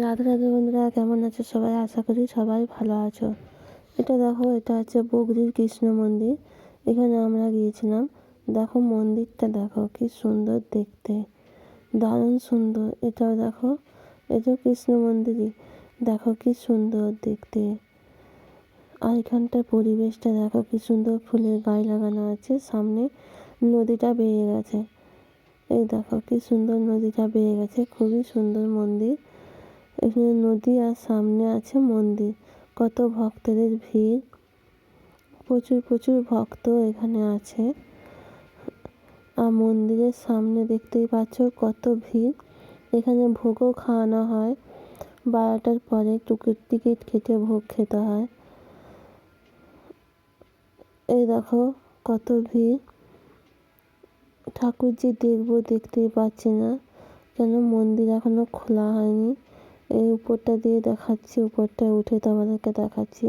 রাধে রাধে বন্ধুরা, কেমন আছো সবাই? আশা করি সবাই ভালো আছো। এটা দেখো, এটা হচ্ছে বগরির কৃষ্ণ মন্দির। এখানে আমরা গিয়েছিলাম। দেখো মন্দিরটা দেখো, কি সুন্দর দেখতে। দারুণ সুন্দর। এটাও দেখো এটা কৃষ্ণ মন্দিরই। দেখো কি সুন্দর দেখতে। আর এখানটার পরিবেশটা দেখো, কি সুন্দর ফুলের গায়ে লাগানো আছে। সামনে নদীটা বেয়ে গেছে। এই দেখো, কি সুন্দর নদীটা বেয়ে গেছে। খুবই সুন্দর মন্দির। এখানে নদী আর সামনে আছে মন্দির। কত ভক্তদের ভিড়। প্রচুর প্রচুর ভক্ত এখানে আছে। আর মন্দিরের সামনে দেখতেই পাচ্ছ কত ভিড়। এখানে ভোগও খাওয়ানো হয়। বারোটার পরে টিকিট টিকিট কেটে ভোগ খেতে হয়। এই দেখো কত ভিড়। ঠাকুর যে দেখব, দেখতেই পাচ্ছি না। কেন মন্দির এখনও খোলা হয়নি। এই উপরটা দিয়ে দেখাচ্ছি উপরটায় উঠে তোমাদেরকে দেখাচ্ছি।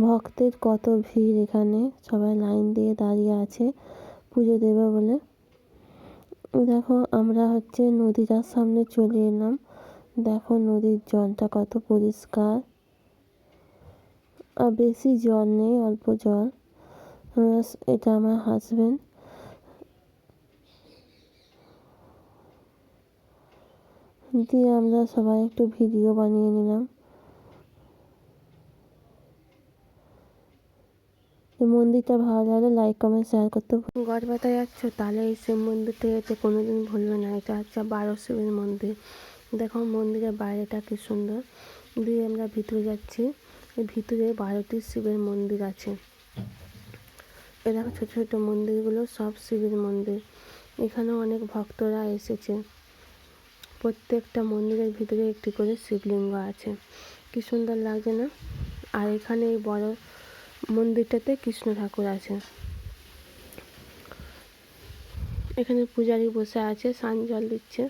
ভক্তের কত ভিড় এখানে, সবাই লাইন দিয়ে দাঁড়িয়ে আছে পুজো দেবে বলে। দেখো, আমরা হচ্ছে নদীটার সামনে চলে এলাম। দেখো নদীর জলটা কত পরিষ্কার। আর বেশি জল নেই, অল্প জল। এটা আমার হাজবেন্ড দিয়ে আমরা সবাই একটু ভিডিও বানিয়ে নিলাম। মন্দিরটা ভালো লাগলে লাইক কমেন্ট শেয়ার করতে গড়বাতা যাচ্ছ তাহলে এই শিব মন্দিরটা যেতে কোনোদিন ভুলবে না। এটা হচ্ছে বারো শিবের মন্দির। দেখো মন্দিরের বাইরেটা কি সুন্দর। দিয়ে আমরা ভিতরে যাচ্ছি। ভিতরে বারোটি শিবের মন্দির আছে। এ দেখো ছোটো ছোটো মন্দিরগুলো সব শিবের মন্দির। এখানে অনেক ভক্তরা এসেছে। প্রত্যেকটা মন্দিরের ভিতরে একটি করে শিবলিঙ্গ আছে। কি সুন্দর লাগছে না? আর এখানে এই বড় মন্দিরটাতে কৃষ্ণ ঠাকুর আছে। এখানে পূজারি বসে আছে সান জল দিচ্ছে।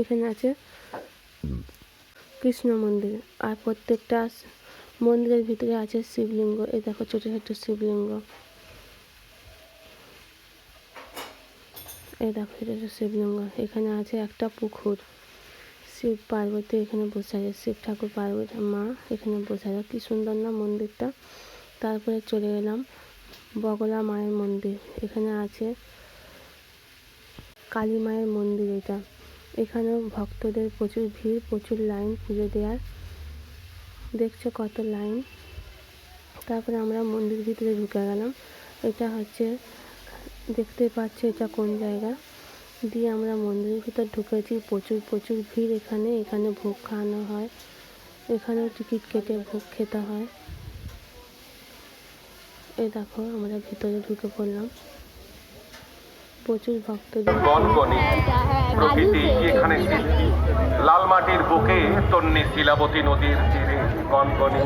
এখানে আছে কৃষ্ণ মন্দির। আর প্রত্যেকটা মন্দিরের ভিতরে আছে শিবলিঙ্গ। এই দেখো ছোটো ছোটো শিবলিঙ্গ। এই দেখো, এটা হচ্ছে শিবলিঙ্গ এখানে আছে একটা পুকুর। শিব পার্বতী এখানে বসে আছে। শিব ঠাকুর পার্বতী মা এখানে বসে আছে। কি সুন্দর না মন্দিরটা। তারপরে চলে গেলাম বগলা মায়ের মন্দির। এখানে আছে কালী মায়ের মন্দির এটা। এখানেও ভক্তদের প্রচুর ভিড়, প্রচুর লাইন পুজো দেওয়ার। দেখছ কত লাইন? তারপরে আমরা মন্দির ভিতরে ঢুকে গেলাম। এটা হচ্ছে দেখতে পাচ্ছ এটা কোন জায়গা। দিয়ে আমরা মন্দিরের ভিতর ঢুকেছি। প্রচুর প্রচুর ভিড় এখানে। এখানে ভোগ খাওয়ানো হয়। এখানেও টিকিট কেটে ভোগ খেতে হয়। এই দেখো আমরা ভিতরে ঢুকে পড়লাম। প্রচুর ভক্তদের গনগনে প্রকৃতি এখানে লাল মাটির বুকে তন্নি শিলাবতী নদীর তীরে গনগনে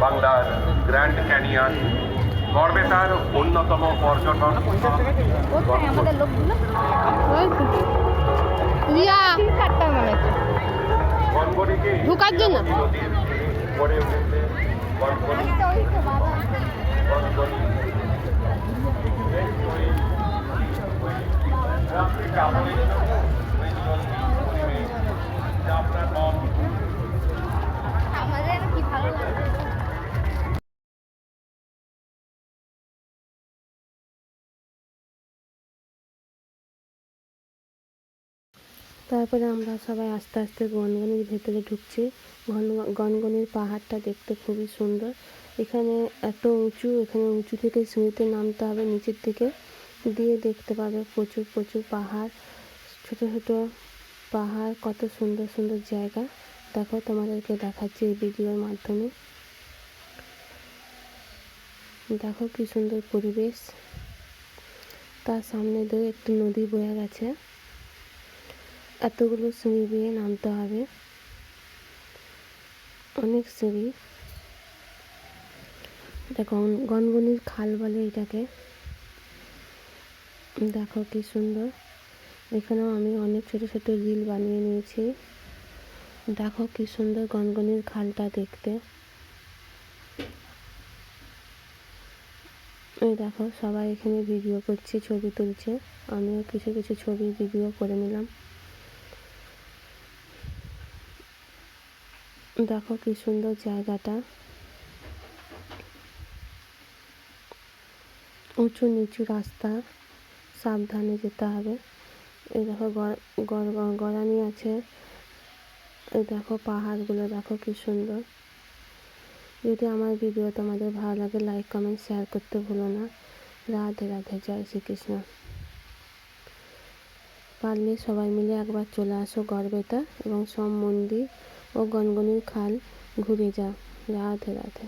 বাংলার গ্র্যান্ড ক্যানিয়ন। গর্বে তার অন্যতম পর্যটন আমাদের লোকগুলো গনগনিকে জন্য। আমাদের কি ভালো লাগে তারপরে আমরা সবাই আস্তে আস্তে গনগনির ভেতরে ঢুকছি। ঘন গনগনির পাহাড়টা দেখতে খুবই সুন্দর। এখানে এত উঁচু, এখানে উঁচু থেকে সিঁড়িতে নামতে হবে নিচের দিকে। দিয়ে দেখতে পাবে প্রচুর প্রচুর পাহাড়। ছোট ছোট পাহাড়, কত সুন্দর সুন্দর জায়গা। দেখো তোমাদেরকে দেখাচ্ছি এই ভিডিওর মাধ্যমে। দেখো কি সুন্দর পরিবেশ। তার সামনে দিয়ে একটি নদী বয়ে গেছে। এতগুলো সিঁড়ি বেয়ে নামতে হবে। অনেক সিঁড়ি এটা গনগনির খাল বলে এটাকে। দেখো কি সুন্দর। এখানেও আমি অনেক ছোট ছোট রিল বানিয়ে নিয়েছি। দেখো কি সুন্দর গনগনির খালটা দেখতে। এই দেখো, সবাই এখানে ভিডিও করছে, ছবি তুলছে। আমিও কিছু কিছু ছবি ভিডিও করে নিলাম। দেখো কি সুন্দর জায়গাটা। উঁচু নিচু রাস্তা, সাবধানে যেতে হবে। এই দেখো গড়ানি আছে। এই দেখো পাহাড়গুলো, দেখো কি সুন্দর। যদি আমার ভিডিও তোমাদের ভালো লাগে লাইক কমেন্ট শেয়ার করতে ভুলো না। রাধে রাধে, জয় শ্রীকৃষ্ণ। পারলে সবাই মিলে একবার চলে আসো গড়বেতা এবং সব মন্দির। ও গনগনির খাল ঘুরে যা রাধে রাধে।